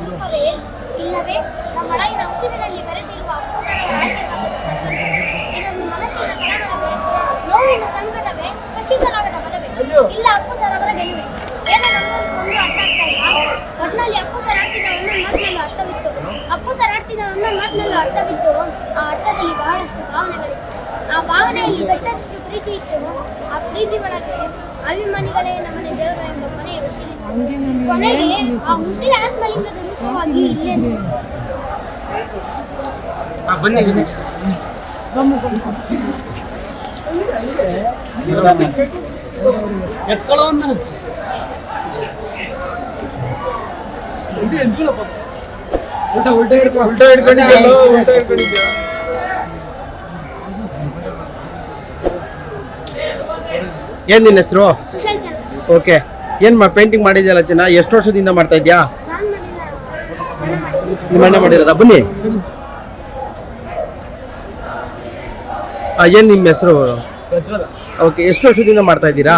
ಇಲ್ಲವೇ ನಮ್ಮೊಳಗಿನ ಉಸಿರಿನಲ್ಲಿ ಬೆರೆತಿರುವ ಅಪ್ಪುಸರ ಆಶೀರ್ವಾದದ ಸಂಗತಿ ಇದೊಂದು ಮನಸ್ಸಿನ ಕಳವಳವೇ ನೋವಿನ ಸಂಕಟವೇ ಸ್ಪರ್ಶಿಸಲಾಗದ ಬಲವೇ ಇಲ್ಲ ಅಪ್ಪುಸರ್ ಅವರ ಗೆಲುವೆ. ಏನೋ ನಮ್ಮೊಂದು ಒಂದು ಅರ್ಥ ಆಗ್ತಾ ಇಲ್ಲ. ಒಟ್ಟಿನಲ್ಲಿ ಅಪ್ಪು ಸರ್ ಆಡ್ತಿದ್ದ ಒಂದೊಂದು ಮಾತಿನಲ್ಲೂ ಅರ್ಥವಿತ್ತು ಅಪ್ಪು ಸರ್ ಆಡ್ತಿದ್ದ ಒಂದೊಂದು ಮಾತಿನಲ್ಲೂ ಅರ್ಥವಿತ್ತು ಆ ಅರ್ಥದಲ್ಲಿ ಬಹಳಷ್ಟು ಭಾವನೆಗಳಿತ್ತು. ಆ ಭಾವನೆಯಲ್ಲಿ ಬೆಟ್ಟದಷ್ಟು ಪ್ರೀತಿ ಇತ್ತು. ಆ ಪ್ರೀತಿ ಒಳಗೆ ಅಭಿಮಾನಿಗಳೇ ನಮ್ಮನೆ ದೇವರು ಕೊನೆಗೆ ಆ ಉಸಿರ ಆತ್ಮಲಿಂಗದ ರೂಪವಾಗಿ ಇಲ್ಲೇ ನಿಲ್ಲಿಸಿತು. ಬನ್ನಿ ಉಲ್ಟಾ ಉಲ್ಟಾ ಹಿಡ್ಕೊ ಉಲ್ಟಾ ಹಿಡ್ಕೊಂಡಿದ್ಯಲ್ಲೋ ಉಲ್ಟಾ ಹಿಡ್ಕೊಂಡಿದ್ಯಾ? ಏನ್ ನಿನ್ನ ಹೆಸರು? ಓಕೆ ಏನ್ ಮಾ ಪೇಂಟಿಂಗ್ ಮಾಡಿದ್ಯಲ್ಲ ಚಿನ್ನ? ಎಷ್ಟು ವರ್ಷದಿಂದ ಮಾಡ್ತಾ ಇದ್ಯಾ? ನಿಮ್ಮ ಅಣ್ಣ ಮಾಡಿರೋದಾ? ಬನ್ನಿ. ಏನು ನಿಮ್ಮ ಹೆಸರು? ಓಕೆ ಎಷ್ಟು ವರ್ಷದಿಂದ ಮಾಡ್ತಾ ಇದ್ದೀರಾ?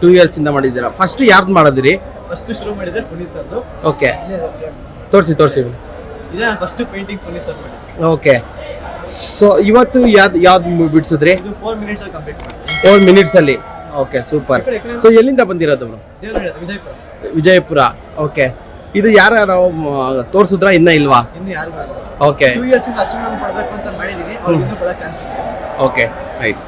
ಟೂ ಇಯರ್ಸ್ ಇಂದ ಮಾಡಿದ್ದೀರಾ. ಫಸ್ಟ್ ಯಾರ್ದು ಮಾಡಿದ್ರಿ? ಫಸ್ಟ್ ಶುರು ಮಾಡಿದ್ರೆ ಪುನೀತ್ ಸರ್ದು. ಓಕೆ ತೋರಿಸಿ ತೋರಿಸಿ. ಇದೇ first painting Puneeth sir okay so ಇವತ್ತು ಯಾವ್ದು ಯಾವ್ದು ಬಿಡಿಸಿದ್ರಿ? Four minutes complete four minutes ಅಲ್ಲಿ. ಓಕೆ ಸೂಪರ್ ಸೊ ಎಲ್ಲಿಂದ ಬಂದಿರೋದು ವಿಜಯಪುರ. ಓಕೆ ಇದು ಯಾರ ತೋರಿಸಿದ್ರ ಇನ್ನ ಇಲ್ವಾ? Okay okay nice